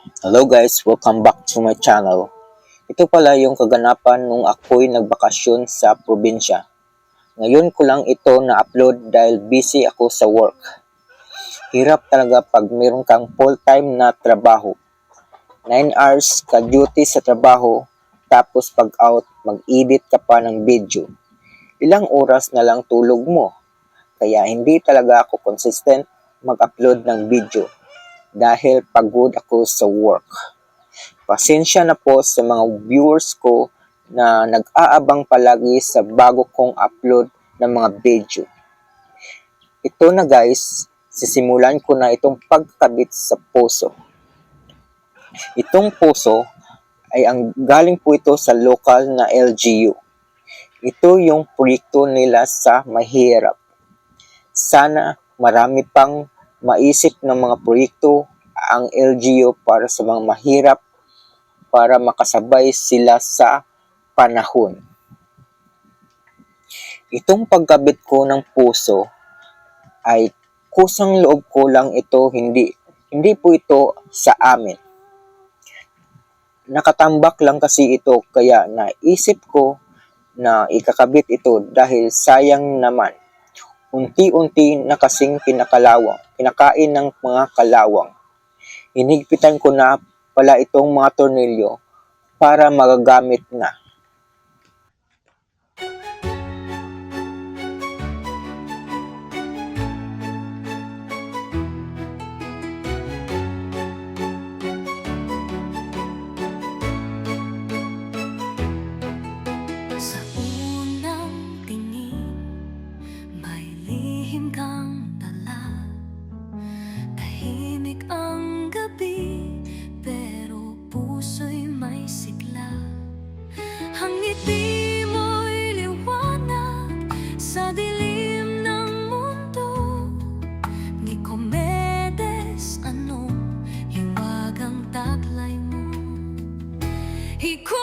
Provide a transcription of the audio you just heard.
Hello guys, welcome back to my channel. Ito pala yung kaganapan nung ako'y nagbakasyon sa probinsya. Ngayon ko lang ito na-upload dahil busy ako sa work. Hirap talaga pag meron kang full-time na trabaho. 9 hours ka duty sa trabaho, tapos pag out, mag-edit ka pa ng video. Ilang oras na lang tulog mo. Kaya hindi talaga ako consistent mag-upload ng video dahil pagod ako sa work. Pasensya na po sa mga viewers ko na nag-aabang palagi sa bago kong upload ng mga video. Ito na guys, sisimulan ko na itong pagkabit sa puso. Itong puso ay ang galing po ito sa local na LGU. Ito yung proyekto nila sa mahirap. Sana marami pang maisip ng mga proyekto ang LGU para sa mga mahirap para makasabay sila sa panahon. Itong pagkabit ko ng puso ay kusang loob ko lang ito, hindi hindi po ito sa amin. Nakatambak lang kasi ito kaya naisip ko na ikakabit ito dahil sayang naman unti-unti na kasing kinakalawang, kinakain ng mga kalawang. Hinigpitan ko na pala itong mga tornilyo para magagamit na. Lihim kang dala. Tahimik ang gabi, pero puso'y may sigla. Ang ngiti mo'y liwanag sa dilim ng mundo. Nikomedes, anong hiwagang taglay mo? Ikumedes,